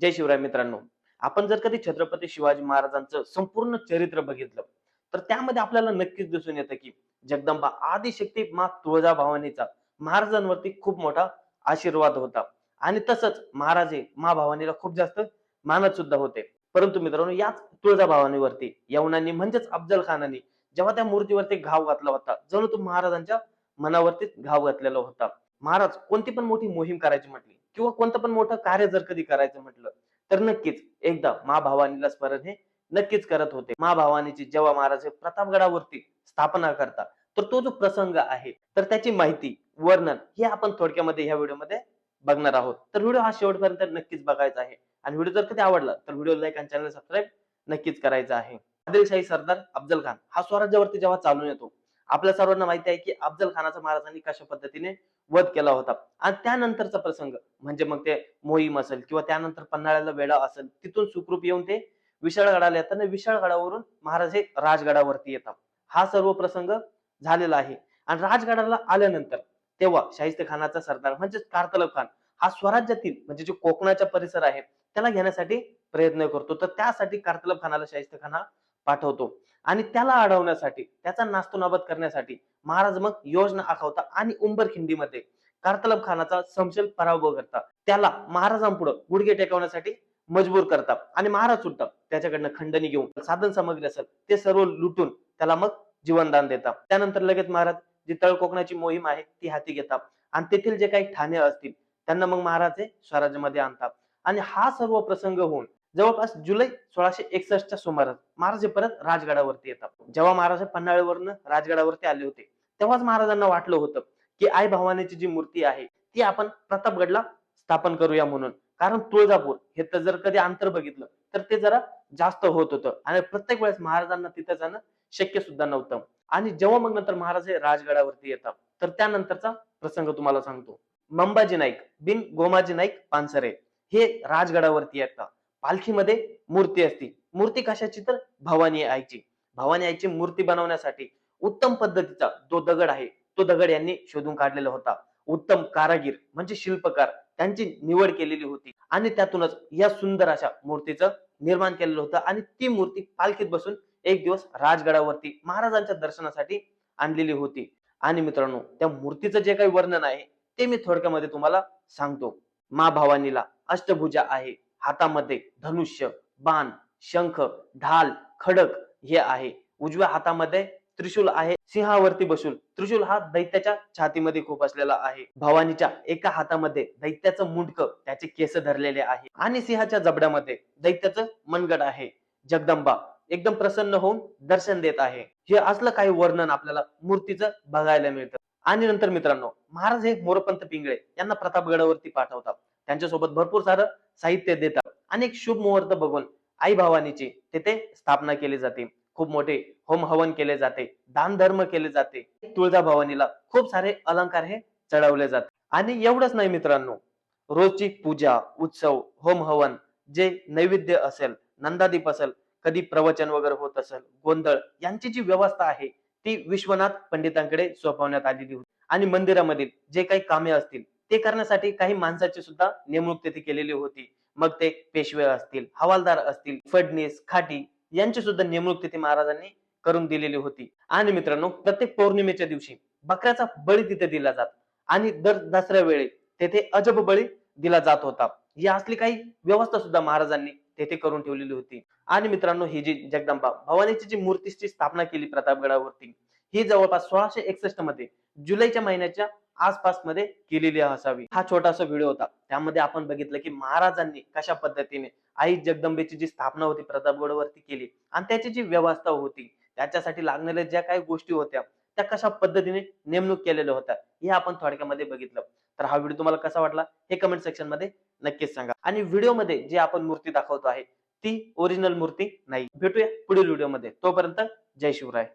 जय शिवराय मित्रांनो. आपण जर कधी छत्रपती शिवाजी महाराजांचं संपूर्ण चरित्र बघितलं तर त्यामध्ये आपल्याला नक्कीच दिसून येतं की जगदंबा आदिशक्ती मा तुळजा भवानीचा महाराजांवरती खूप मोठा आशीर्वाद होता. आणि तसंच महाराज हे मा भवानीला खूप जास्त मानत सुद्धा होते. परंतु मित्रांनो याच तुळजा भवानीवरती यवनांनी म्हणजेच अफजल खानाने जेव्हा त्या मूर्तीवरती घाव घातला होता जणू तो महाराजांच्या मनावरतीच घाव घातलेला होता. महाराज कोणती पण मोठी मोहीम करायची म्हटली किंवा कोणतं पण मोठं कार्य जर कधी करायचं म्हटलं तर नक्कीच एकदा मा भवानीला स्मरण हे नक्कीच करत होते. मा भवानीची जेव्हा महाराज प्रतापगडावरती स्थापना करतात तर तो जो प्रसंग आहे तर त्याची माहिती वर्णन हे आपण थोडक्यामध्ये ह्या व्हिडिओमध्ये बघणार आहोत. तर व्हिडिओ हा शेवटपर्यंत नक्कीच बघायचा आहे. आणि व्हिडिओ जर कधी आवडला तर व्हिडिओ लाईक आणि चॅनल सबस्क्राईब नक्कीच करायचा आहे. आदिलशाही सरदार अफजल खान हा स्वराज्यावरती जेव्हा चालून येतो आपल्या सर्वांना माहिती आहे की अफजल खानाचा महाराजांनी कशा पद्धतीने वध केला होता. आणि त्यानंतरचा प्रसंग म्हणजे मग ते मोहीम असेल किंवा त्यानंतर पन्हाळ्याला वेढा असेल तिथून सुखरूप येऊन ते विशाळगडाला येतात आणि विशाळगडावरून महाराज हे राजगडावरती येतात. हा सर्व प्रसंग झालेला आहे. आणि राजगडाला आल्यानंतर तेव्हा शाहिस्ते खानाचा सरदार म्हणजेच कारतलब खान हा स्वराज्यातील म्हणजे जे कोकणाचा परिसर आहे त्याला घेण्यासाठी प्रयत्न करतो. तर त्यासाठी कारतलब खानाला शाहिस्ते खान हा पाठवतो. आणि त्याला अडवण्यासाठी त्याचा नास्तोनाबद करण्यासाठी महाराज मग योजना आखवता आणि उंबरखिंडीमध्ये कारतलब खानाचा समशल पराभव करतात. त्याला महाराजांपुढे गुडघे टेकवण्यासाठी मजबूर करतात आणि महाराज सुटतात त्याच्याकडनं खंडणी घेऊन साधन सामग्री असेल ते सर्व लुटून त्याला मग जीवनदान देतात. त्यानंतर लगेच महाराज जी तळकोकणाची मोहीम आहे ती हाती घेतात आणि तेथील जे काही ठाणे असतील त्यांना मग महाराज हे स्वराज्यामध्ये आणतात. आणि हा सर्व प्रसंग होऊन जवळपास जुलै सोळाशे एकसष्टच्या सुमारास महाराज हे परत राजगडावरती येतात. जेव्हा महाराज पन्हाळेवरनं राजगडावरती आले होते तेव्हाच महाराजांना वाटलं होतं की आई भवानीची जी मूर्ती आहे ती आपण प्रतापगडला स्थापन करूया म्हणून. कारण तुळजापूर हे तर जर कधी अंतर बघितलं तर ते जरा जास्त होत होतं. आणि प्रत्येक वेळेस महाराजांना तिथे जाणं शक्य सुद्धा नव्हतं. आणि जेव्हा मग नंतर महाराज हे राजगडावरती येतात तर त्यानंतरचा प्रसंग तुम्हाला सांगतो. मंबाजी नाईक बिन गोमाजी नाईक पानसरे हे राजगडावरती येतात. पालखीमध्ये मूर्ती असती. मूर्ती कशाची तर भवानी आईची. भवानी आईची मूर्ती बनवण्यासाठी उत्तम पद्धतीचा जो दगड आहे तो दगड यांनी शोधून काढलेला होता. उत्तम कारागीर म्हणजे शिल्पकार त्यांची निवड केलेली होती. आणि त्यातूनच या सुंदर अशा मूर्तीचं निर्माण केलेलं होतं आणि ती मूर्ती पालखीत बसून एक दिवस राजगडावरती महाराजांच्या दर्शनासाठी आणलेली होती. आणि मित्रांनो त्या मूर्तीचं जे काही वर्णन आहे ते मी थोडक्यामध्ये तुम्हाला सांगतो. मा भवानीला अष्टभुजा आहे. हातामध्ये धनुष्य बाण शंख ढाल खडक हे आहे. उजव्या हातामध्ये त्रिशूल आहे. सिंहावरती बसून त्रिशूल हा दैत्याच्या छातीमध्ये खूप असलेला आहे. भवानीच्या एका हातामध्ये दैत्याचं मुंडक त्याचे केस धरलेले आहे. आणि सिंहाच्या जबड्यामध्ये दैत्याचं मनगड आहे. जगदंबा एकदम प्रसन्न होऊन दर्शन देत आहे. हे असलं काही वर्णन आपल्याला मूर्तीचं बघायला मिळतं. आणि नंतर मित्रांनो महाराज हे मोरपंत पिंगळे यांना प्रतापगडावरती पाठवतात. त्यांच्यासोबत भरपूर सारं साहित्य देतात. आणि शुभ मुहूर्त बघून आई भवानीची तेथे स्थापना केली जाते. खूप मोठे होम हवन केले जाते. दान धर्म केले जाते. तुळजा भवानीला खूप सारे अलंकार हे चढवले जाते आणि एवढंच नाही मित्रांनो रोजची पूजा उत्सव होम हवन जे नैवेद्य असेल नंदादीप असेल कधी प्रवचन वगैरे होत असेल गोंधळ यांची जी व्यवस्था आहे ती विश्वनाथ पंडितांकडे सोपवण्यात आलेली होती. आणि मंदिरामधील जे काही कामे असतील ते करण्यासाठी काही माणसाची सुद्धा नेमणूक तिथे केलेली होती. मग ते पेशवे असतील हवालदार असतील फडणीस खाटी यांची सुद्धा नेमणूक तिथे महाराजांनी करून दिलेली होती. आणि मित्रांनो प्रत्येक पौर्णिमेच्या दिवशी बकऱ्याचा बळी तिथे दिला जात आणि दर दसऱ्या वेळी तेथे अजब बळी दिला जात होता. ही असली काही व्यवस्था सुद्धा महाराजांनी तेथे करून ठेवलेली होती. आणि मित्रांनो ही जी जगदंबा भवानीची जी मूर्तीची स्थापना केली प्रतापगडावरती ही जवळपास सोळाशे एकसष्टमध्ये जुलैच्या महिन्याच्या आसपासमध्ये केलेली असावी. हा छोटासा व्हिडिओ होता. त्यामध्ये आपण बघितलं की महाराजांनी कशा पद्धतीने आई जगदंबेची जी स्थापना होती प्रतापगडवरती केली आणि त्याची जी व्यवस्था होती त्याच्यासाठी लागणाऱ्या ज्या काही गोष्टी होत्या त्या कशा पद्धतीने नेमणूक केलेल्या होत्या हे आपण थोडक्यामध्ये बघितलं. तर हा व्हिडिओ तुम्हाला कसा वाटला हे कमेंट सेक्शनमध्ये नक्कीच सांगा. आणि व्हिडिओमध्ये जी आपण मूर्ती दाखवतो आहे ती ओरिजिनल मूर्ती नाही. भेटूया पुढील व्हिडिओमध्ये. तोपर्यंत जय शिवराय.